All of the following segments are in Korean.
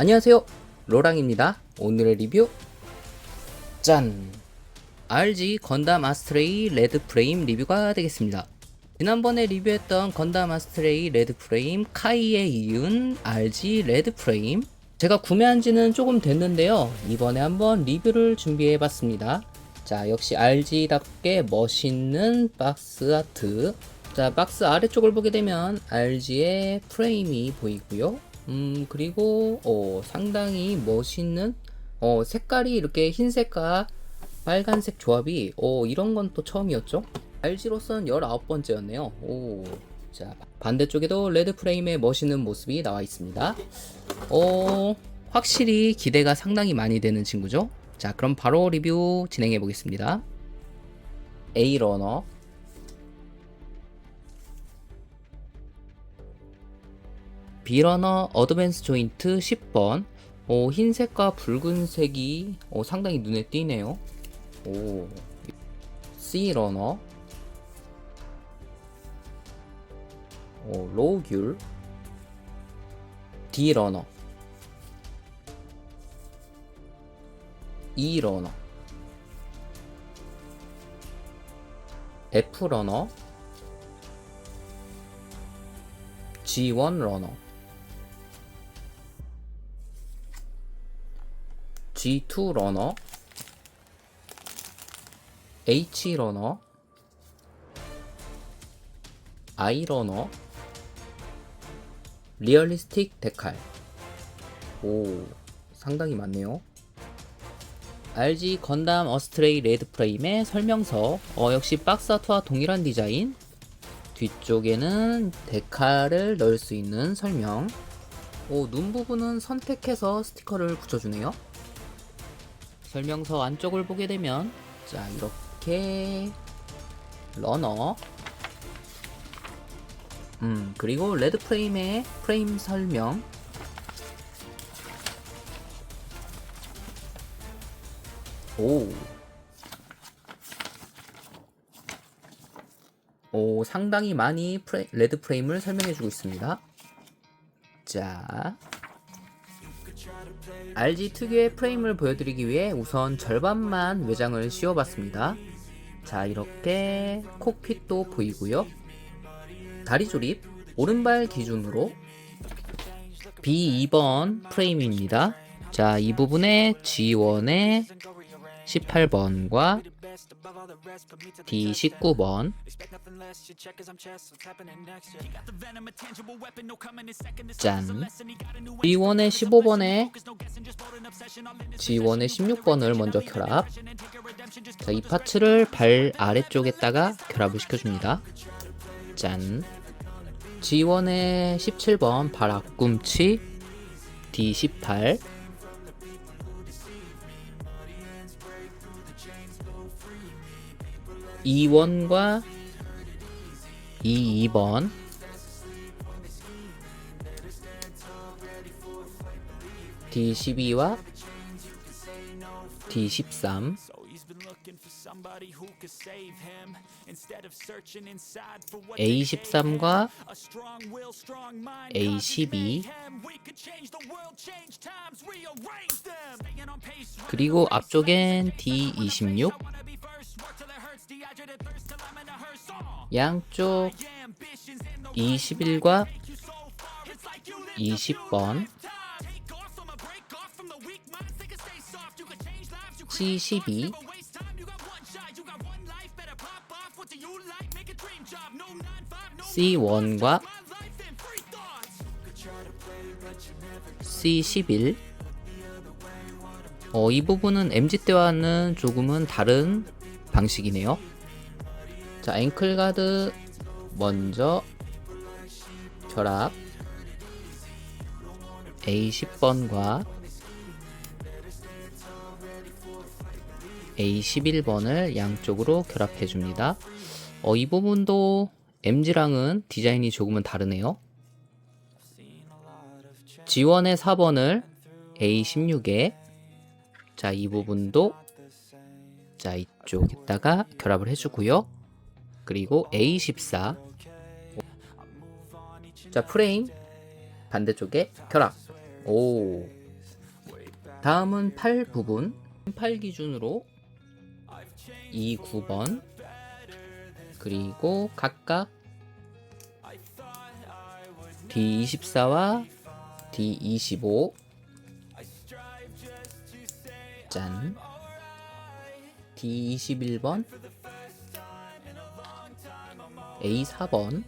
안녕하세요. 로랑입니다. 오늘의 리뷰. 짠. RG 건담 아스트레이 레드 프레임 리뷰가 되겠습니다. 지난번에 리뷰했던 건담 아스트레이 레드 프레임 카이에 이은 RG 레드 프레임. 제가 구매한 지는 조금 됐는데요. 이번에 한번 리뷰를 준비해 봤습니다. 자 역시 RG답게 멋있는 박스 아트. 자 박스 아래쪽을 보게 되면 RG의 프레임이 보이고요 음 그리고 어, 상당히 멋있는 어, 색깔이 이렇게 흰색과 빨간색 조합이 어, 이런 건 또 처음이었죠? RG로서는 19번째였네요. 오, 자 반대쪽에도 레드 프레임의 멋있는 모습이 나와 있습니다. 어, 확실히 기대가 상당히 많이 되는 친구죠? 자 그럼 바로 리뷰 진행해 보겠습니다. A러너 비러너 어드밴스 조인트 10번. 오, 흰색과 붉은색이 오, 상당히 눈에 띄네요. 오, C러너. 오, 로우귤. D러너. E러너. F러너. G1 러너 G2 러너 H 러너 I 러너 리얼리스틱 데칼. 오 상당히 많네요. RG 건담 어스트레이 레드 프레임의 설명서. 어, 역시 박스 아트와 동일한 디자인. 뒤쪽에는 데칼을 넣을 수 있는 설명. 오, 눈 부분은 선택해서 스티커를 붙여주네요 설명서 안쪽을 보게 되면 자 이렇게 러너 음 그리고 레드 프레임의 프레임 설명 오. 오, 상당히 많이 프레, 레드 프레임을 설명해주고 있습니다. 자, RG 특유의 프레임을 보여드리기 위해 우선 절반만 외장을 씌워봤습니다. 자, 이렇게 콕핏도 보이고요. 다리 조립, 오른발 기준으로 B2번 프레임입니다. 자, 이 부분에 G1의 18번과 D19번. 짠 G1의 15번에 G1의 16번을 먼저 결합. 자, 이 파츠를 발 아래쪽에다가 결합을 시켜줍니다. 짠. G1의 17번 발 앞꿈치 D18 2원과 22번. D12와 D13 A13과 A12 그리고 앞쪽엔 D26 양쪽 21과 20번. C12 C1과 C11 어, 이 부분은 MG 때와는 조금은 다른 방식이네요. 자, 앵클 가드 먼저 결합 A10번과 A11번을 양쪽으로 결합해 줍니다. 어, 이 부분도 MG랑은 디자인이 조금은 다르네요. G1의 4번을 A16에 자, 이 부분도 자, 이 쪽에다가 결합을 해주고요. 그리고 A14 자, 프레임 반대쪽에 결합 오 다음은 팔 부분. 팔 기준으로 2, 9번. 그리고 각각 D24와 D25 짠 D21번 A4번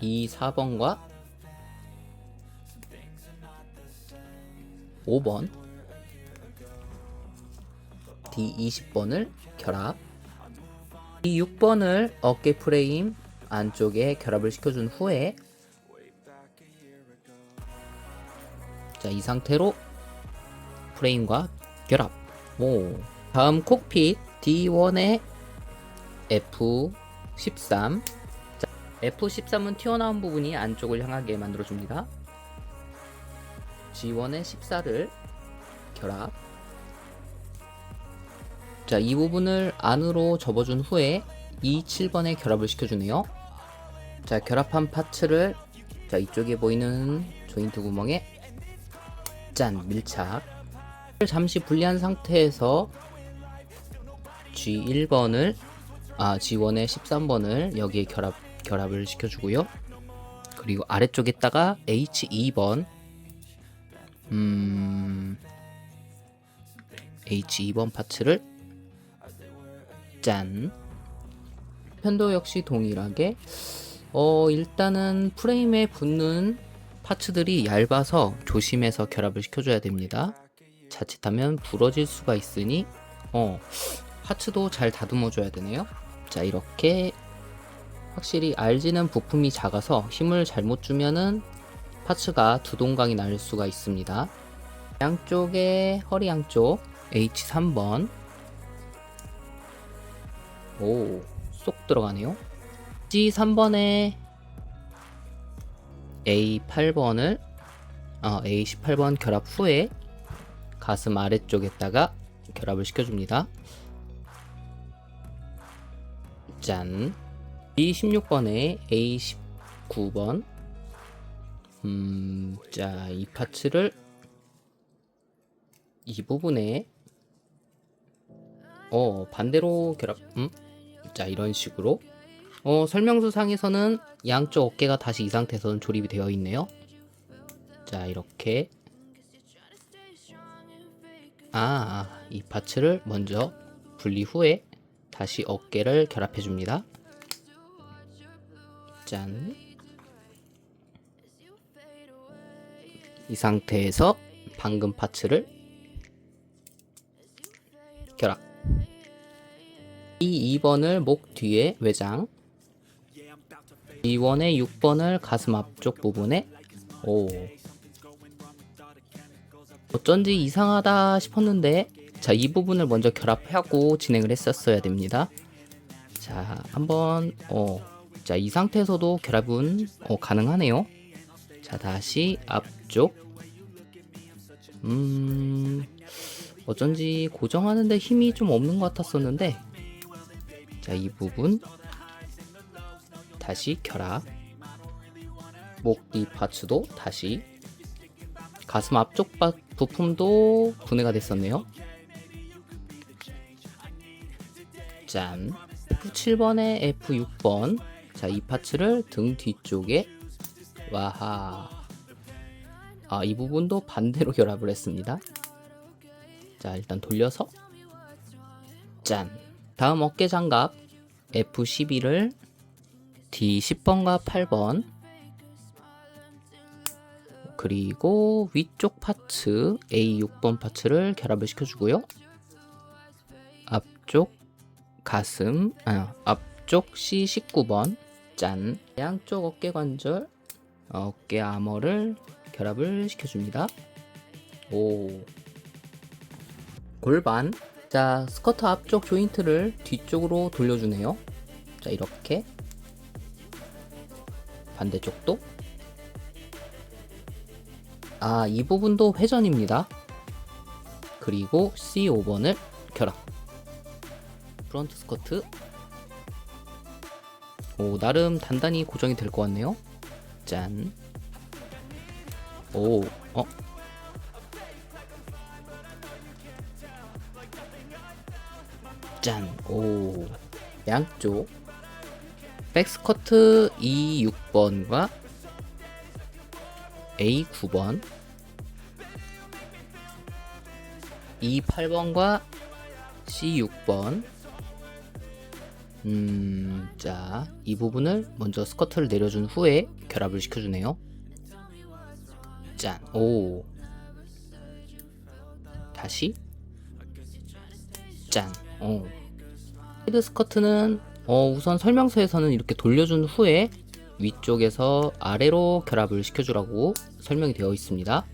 이 4번과 5번 D20번을 결합. D6번을 어깨 프레임 안쪽에 결합을 시켜준 후에 자 이 상태로 프레임과 결합 오. 다음 콕핏 D1의 F13 자, F13은 튀어나온 부분이 안쪽을 향하게 만들어줍니다. G1의 14를 결합 자, 이 부분을 안으로 접어준 후에 이 7번에 결합을 시켜주네요. 자, 결합한 파츠를 자, 이쪽에 보이는 조인트 구멍에 짠, 밀착. 잠시 분리한 상태에서 G1번을 아, G1의 13번을 여기에 결합 결합을 시켜주고요. 그리고 아래쪽에다가 H2번 음 H2번 파츠를 짠. 편도 역시 동일하게 어 일단은 프레임에 붙는 파츠들이 얇아서 조심해서 결합을 시켜줘야 됩니다. 자칫하면 부러질 수가 있으니 어 파츠도 잘 다듬어 줘야 되네요. 자 이렇게 확실히 RG는 부품이 작아서 힘을 잘못 주면은 파츠가 두동강이 날 수가 있습니다. 양쪽에 허리 양쪽 H3번 오, 쏙 들어가네요. G3번에 A8번을 어, A18번 결합 후에 가슴 아래쪽에다가 결합을 시켜줍니다. 짠. B16번에 A19번 음, 자, 이 파츠를 이 부분에 어, 반대로 결합, 음? 자, 이런 식으로. 어, 설명서 상에서는 양쪽 어깨가 다시 이 상태에서는 조립이 되어 있네요. 자, 이렇게. 아, 이 파츠를 먼저 분리 후에 다시 어깨를 결합해 줍니다. 짠. 이 상태에서 방금 파츠를 결합. 이 2번을 목 뒤에 외장. 2원의 6번을 가슴 앞쪽 부분에 오. 어쩐지 이상하다 싶었는데 자, 이 부분을 먼저 결합하고 진행을 했었어야 됩니다. 자, 한번 어. 자, 이 상태에서도 결합은 어, 가능하네요. 자, 다시 앞쪽. 음. 어쩐지 고정하는데 힘이 좀 없는 것 같았었는데 자, 이 부분 다시 결합. 목뒤 파츠도 다시 가슴 앞쪽 바, 부품도 분해가 됐었네요. 짠. F7번에 F6번. 자, 이 파츠를 등 뒤쪽에 와하. 아, 이 부분도 반대로 결합을 했습니다. 자, 일단 돌려서 짠. 다음 어깨 장갑 F12를 D10번과 8번 그리고 위쪽 파츠 A6번 파츠를 결합을 시켜주고요. 앞쪽 가슴 아, 앞쪽 C19번 짠 양쪽 어깨 관절 어깨 아머를 결합을 시켜줍니다. 오 골반 자 스커트 앞쪽 조인트를 뒤쪽으로 돌려주네요. 자 이렇게 반대쪽도 아, 이 부분도 회전입니다. 그리고 C5번을 결합. 프런트 스커트. 오, 나름 단단히 고정이 될 것 같네요. 짠. 오, 어? 짠! 오. 양쪽. 백스커트 E 6번과 A 9번. E 8번과 C 6번. 음, 자, 이 부분을 먼저 스커트를 내려준 후에 결합을 시켜주네요. 짠, 오. 다시. 짠, 오. 헤드 스커트는 어, 우선 설명서에서는 이렇게 돌려준 후에 위쪽에서 아래로 결합을 시켜주라고 설명이 되어 있습니다.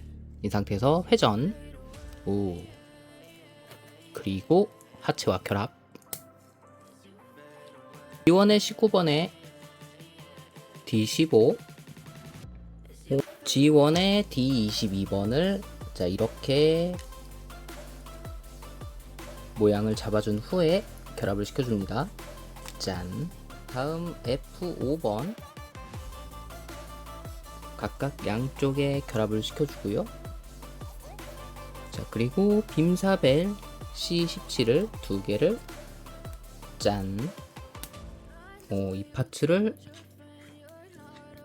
이 상태에서 회전, 오. 그리고 하체와 결합. D1의 19번에 D15, G1의 D22번을 자 이렇게 모양을 잡아준 후에 결합을 시켜줍니다. 짠. 다음 F5번 각각 양쪽에 결합을 시켜주고요. 자 그리고 빔사벨 C17을 두 개를 짠. 어, 이 파츠를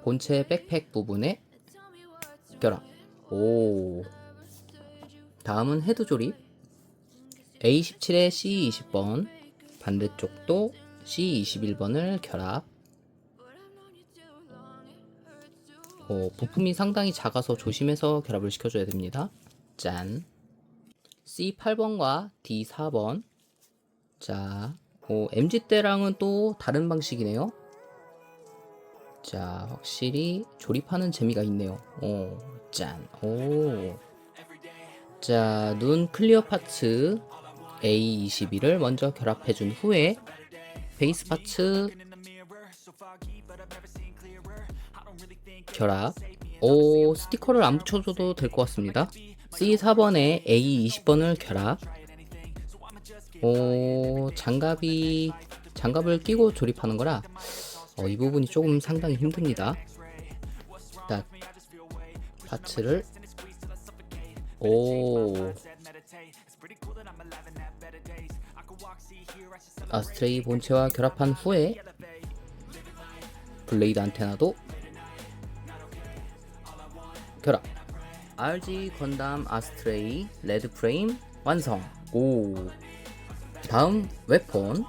본체 백팩 부분에 결합. 오. 다음은 헤드 조립. A17에 C20번, 반대쪽도 C21번을 결합. 어, 부품이 상당히 작아서 조심해서 결합을 시켜줘야 됩니다. 짠. C8번과 D4번. 자, 어, MG 때랑은 또 다른 방식이네요. 자, 확실히 조립하는 재미가 있네요. 오, 짠. 오. 자, 눈 클리어 파츠 A21을 먼저 결합해 준 후에 베이스 파츠 결합. 오, 스티커를 안 붙여줘도 될 것 같습니다. C4번에 A20번을 결합. 오, 장갑이 장갑을 끼고 조립하는 거라 어, 이 부분이 조금 상당히 힘듭니다. 딱 파츠를 오 아스트레이 본체와 결합한 후에 블레이드 안테나도 결합 RG 건담 아스트레이 레드 프레임 완성. 오 다음 웨폰.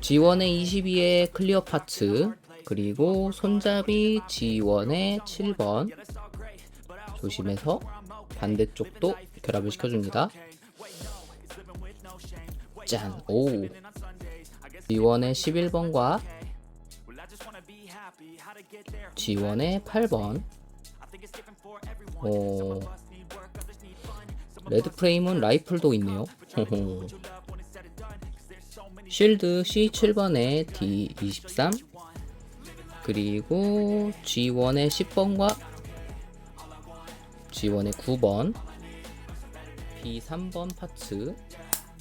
G1의 22의 클리어 파츠 그리고 손잡이 G1의 7번. 조심해서 반대쪽도 결합을 시켜줍니다. 짠! 오. G1의 11번과 G1의 8번. 오 레드 프레임은 라이플도 있네요. 호호. 쉴드 C7번에 D23 그리고 G1의 10번과 G1의 9번. B3번 파츠.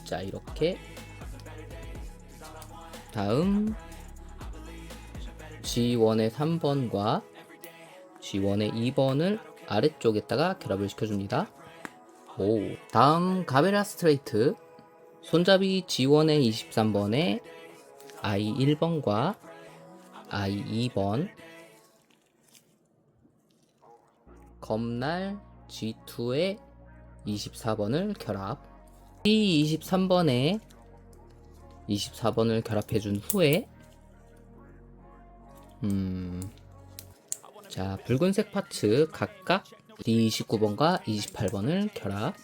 자 이렇게. 다음 G1의 3번과 G1의 2번을 아래쪽에다가 결합을 시켜줍니다. 오, 다음 가베라 스트레이트. 손잡이 G1의 23번에 I1번과 I2번. 검날 G2의 24번을 결합. P23번에 24번을 결합해 준 후에 음, 자 붉은색 파츠 각각 D29번과 28번을 결합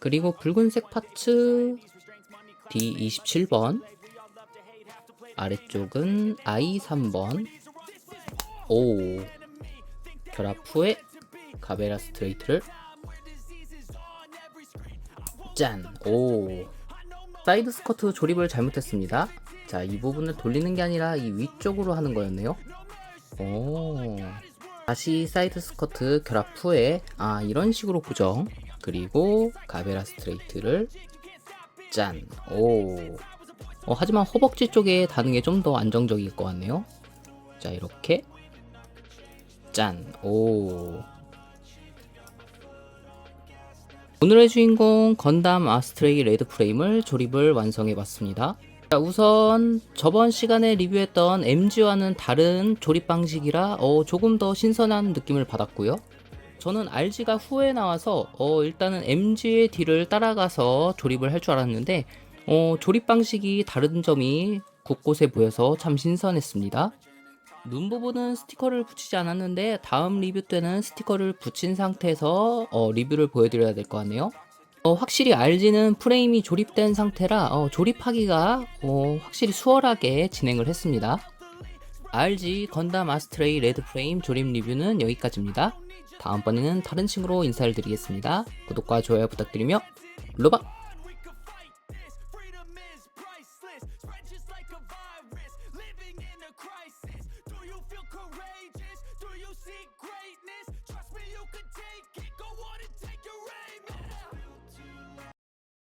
그리고 붉은색 파츠 D27번 아래쪽은 I3번. 오. 결합 후에 가베라 스트레이트를. 짠 오. 사이드 스커트 조립을 잘못했습니다 자 이 부분을 돌리는 게 아니라 이 위쪽으로 하는 거였네요 오 다시 사이드 스커트 결합 후에 아 이런 식으로 고정 그리고 가베라 스트레이트를 짠 오. 어, 하지만 허벅지 쪽에 다는 게 좀 더 안정적일 것 같네요 자 이렇게 짠. 오. 오늘의 주인공 건담 아스트레이 레드 프레임을 조립을 완성해 봤습니다. 자, 우선 저번 시간에 리뷰했던 MG와는 다른 조립 방식이라 어, 조금 더 신선한 느낌을 받았고요. 저는 RG가 후에 나와서 어, 일단은 MG의 뒤를 따라가서 조립을 할 줄 알았는데 어, 조립 방식이 다른 점이 곳곳에 보여서 참 신선했습니다. 눈 부분은 스티커를 붙이지 않았는데 다음 리뷰 때는 스티커를 붙인 상태에서 어, 리뷰를 보여드려야 될 것 같네요. 어, 확실히 RG는 프레임이 조립된 상태라 어, 조립하기가 어, 확실히 수월하게 진행을 했습니다. RG 건담 아스트레이 레드 프레임 조립 리뷰는 여기까지입니다. 다음번에는 다른 친구로 인사를 드리겠습니다. 구독과 좋아요 부탁드리며 로박